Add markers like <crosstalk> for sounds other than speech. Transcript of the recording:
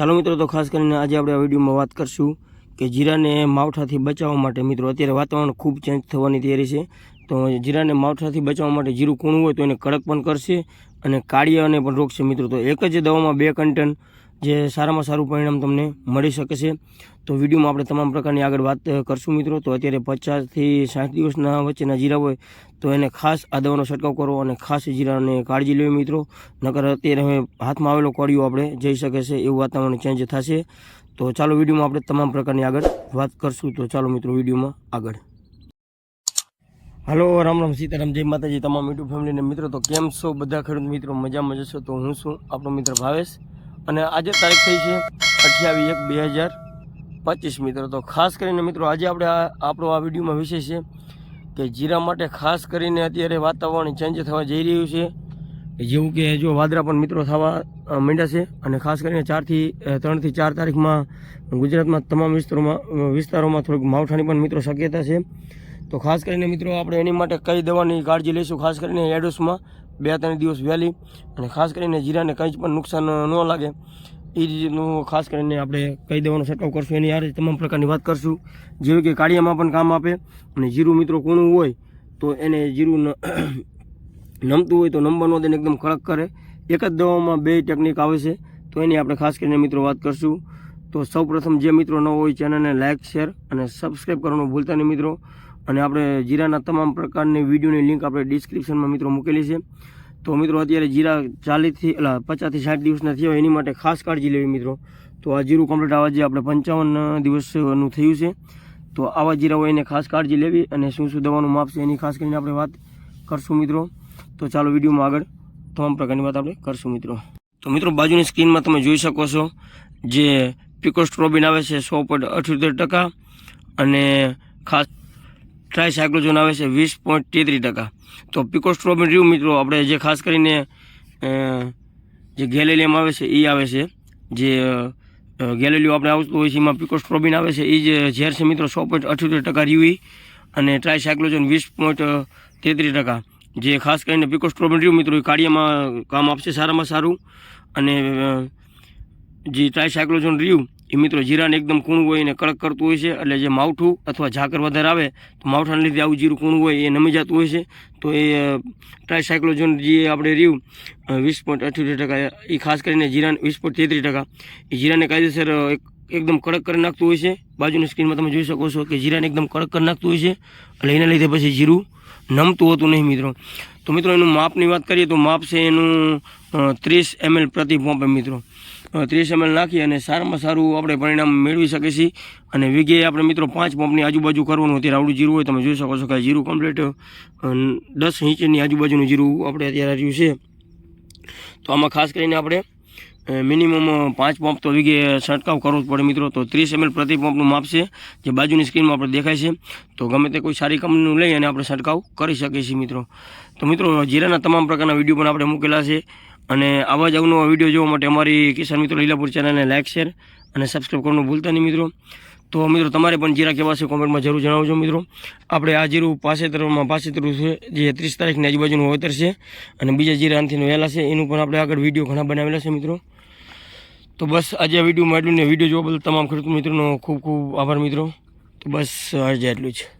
ચાલો મિત્રો, તો ખાસ કરીને આજે આપણે આ વિડીયોમાં વાત કરશું કે જીરાને માવઠાથી બચાવવા માટે મિત્રો, અત્યારે વાતાવરણ ખૂબ ચેન્જ થવાની તૈયારી છે. તો જીરાને માવઠાથી બચાવવા માટે જીરું કૂણું હોય તો એને કડક પણ કરશે અને કાળિયાને પણ રોકશે મિત્રો. તો એક જ દવામાં બે કન્ટેન્ટ જે સારામાં સારું પરિણામ તમને મળી શકે છે. તો વિડીયોમાં આપણે તમામ પ્રકારની આગળ વાત કરશું મિત્રો. તો અત્યારે પચાસથી સાઠ દિવસના વચ્ચેના જીરા હોય, તો એને ખાસ આ દવાનો છંટકાવ કરો અને ખાસ જીરાને કાળજી લેવી મિત્રો. નકર અત્યારે હાથમાં આવેલો કોળિયો આપણે જઈ શકે છે એવું વાતાવરણ ચેન્જ થશે. તો ચાલો વિડીયોમાં આપણે તમામ પ્રકારની આગળ વાત કરશું. તો ચાલો મિત્રો વિડીયોમાં આગળ. હાલો, રામ રામ સીતારામ, જય માતાજી, તમામ યુટ્યુબ ફેમિલીને મિત્રો. તો કેમ છો બધા ખેડૂત મિત્રો મજામાં જશો તો હું છું આપણો મિત્ર ભાવેશ. અને આજે તારીખ થઈ છે અઠ્યાવીસ એક બે હજાર પચીસ મિત્રો. તો ખાસ કરીને મિત્રો, આજે આપણે આપણો આ વિડીયોમાં વિષય છે કે જીરા માટે ખાસ કરીને અત્યારે વાતાવરણ ચેન્જ થવા જઈ રહ્યું છે. જેવું કે જો વાદરા પણ મિત્રો થવા માંડ્યા છે અને ખાસ કરીને ચારથી ત્રણથી ચાર તારીખમાં ગુજરાતમાં તમામ વિસ્તારોમાં વિસ્તારોમાં થોડીક માવઠાની પણ મિત્રો શક્યતા છે. તો ખાસ કરીને મિત્રો, આપણે એની માટે કઈ દવાની કાળજી લઈશું? ખાસ કરીને એડોસમાં બે ત્રણ દિવસ વહેલી. અને ખાસ કરીને જીરાને કંઈ જ પણ નુકસાન ન લાગે. એ રીતનું ખાસ કરીને આપણે કઈ દવાનો છંટકાવ કરશું. એની આ રીતે તમામ પ્રકારની વાત કરશું. જેવી કે કાળિયામાં પણ કામ આપે. અને જીરું મિત્રો કૂણું હોય, તો એને જીરું ન- <coughs> નમતું હોય, તો નમવાનું તેને એકદમ કડક કરે. એક જ દવામાં બે ટેકનિક આવે છે. તો એની આપણે ખાસ કરીને મિત્રો વાત કરશું. તો સૌપ્રથમ જે મિત્રો ન હોય, ચેનલને લાઇક શેર અને સબસ્ક્રાઈબ કરવાનું ભૂલતા નહીં મિત્રો. અને આપણે જીરાના તમામ પ્રકારની વિડીયોની લિંક આપણે ડિસ્ક્રિપ્શનમાં મિત્રો મૂકેલી છે. તો મિત્રો અત્યારે જીરા ચાલીસથી એટલે પચાસથી સાઠ દિવસના થયા એની માટે ખાસ કાળજી લેવી મિત્રો. તો આ જીરું કમ્પ્લીટ આવા જે આપણે પંચાવન દિવસનું થયું છે, તો આવા જીરા હોય એને ખાસ કાળજી લેવી અને શું શું દવાનું માપ એની ખાસ કરીને આપણે વાત કરશું મિત્રો. તો ચાલો વિડીયોમાં આગળ તમામ પ્રકારની વાત આપણે કરશું મિત્રો. તો મિત્રો બાજુની સ્ક્રીનમાં તમે જોઈ શકો છો જે પિકોસ્ટ્રોબિન આવે છે, સો પોઈન્ટ અઠ્યોતેર ટકા અને ખાસ ટ્રાયસાયક્લોઝોન આવે છે વીસ પોઈન્ટ તેત્રીસ ટકા. તો પિકોસ્ટ્રોબિન રહ્યું મિત્રો, આપણે જે ખાસ કરીને જે ગેલેલિયમ આવે છે એ આવે છે. જે ગેલેલિયો આપણે આવતું હોય છે, એમાં પિકોસ્ટ્રોબિન આવે છે એ જે ઝેર છે મિત્રો, સો પોઈન્ટ અઠ્યોતેર ટકા રહ્યું અને અને ટ્રાયસાયક્લોઝોન વીસ પોઈન્ટ તેત્રીસ ટકા. જે ખાસ કરીને પિકોસ્ટ્રોબિન રહ્યું મિત્રો એ કાર્યમાં કામ આપશે, સારામાં સારું. અને જે જે ટ્રાયસાયક્લોઝોન રહ્યું એ મિત્રો જીરાને એકદમ કૂણું હોય એને કડક કરતું હોય છે. એટલે જે માવઠું અથવા ઝાકર વધારે આવે, તો માવઠાને લીધે આવું જીરું કૂણું હોય એ નમી જતું હોય છે. તો એ ટ્રાયસાયક્લોઝોન જે આપણે રહ્યું વીસ પોઈન્ટ અઠ્યોતેર ટકા, એ ખાસ કરીને જીરાને વીસ પોઈન્ટ તેત્રીસ ટકા, એ જીરાને કાયદેસર એક, એકદમ કડક કરી નાખતું હોય છે. બાજુની સ્ક્રીનમાં તમે જોઈ શકો છો કે જીરાને એકદમ કડક કરી નાખતું હોય છે. એટલે એના લીધે પછી જીરું નમતું હતું નહીં મિત્રો. તો મિત્રો એનું માપની વાત કરીએ તો માપ છે એનું ત્રીસ એમએલ પ્રતિ પંપ મિત્રો. ત્રીસ એમએલ નાખી અને સારામાં સારું આપણે પરિણામ મેળવી શકીએ છીએ. અને વીઘે આપણે મિત્રો પાંચ પંપની આજુબાજુ કરવાનું. અત્યારે આવડું જીરું હોય, તમે જોઈ શકો છો કે જીરું કમ્પ્લીટ દસ ઇંચની આજુબાજુનું જીરું આપણે અત્યારે આવ્યું છે. તો આમાં ખાસ કરીને આપણે મિનિમમ પાંચ પંપ તો વીઘે છંટકાવ કરવો જ પડે મિત્રો. તો ત્રીસ એમએલ પ્રતિ પંપનું માપ છે, જે બાજુની સ્ક્રીનમાં આપણે દેખાય છે. તો ગમે તે કોઈ સારી કંપનીનું લઈ અને આપણે છંટકાવ કરી શકીએ છીએ મિત્રો. તો મિત્રો, જીરાના તમામ પ્રકારના વીડિયો પણ આપણે મૂકેલા છે. અને આવા જ અવનવા વીડિયો જોવા માટે અમારી કિસાન મિત્રો લીલાપુર ચેનલને લાઇક શેર અને સબસ્ક્રાઈબ કરવાનું ભૂલતા નહીં મિત્રો. તો મિત્રો, તમારે પણ જીરા કેવા છે, કોમેન્ટમાં જરૂર જણાવજો મિત્રો. આપણે આ જીરું પાસેતરમાં પાસેતરું છે, જે ત્રીસ તારીખની આજુબાજુનું વાવેતર છે અને બીજા જીરા આનાથી વહેલા છે. એનું પણ આપણે આગળ વીડિયો ઘણા બનાવેલા છે મિત્રો. તો બસ આજે આ વિડીયોમાં એટલું ને. વીડિયો જોવા બદલ તમામ ખેડૂત મિત્રોનો ખૂબ ખૂબ આભાર મિત્રો. તો બસ આજે એટલું જ.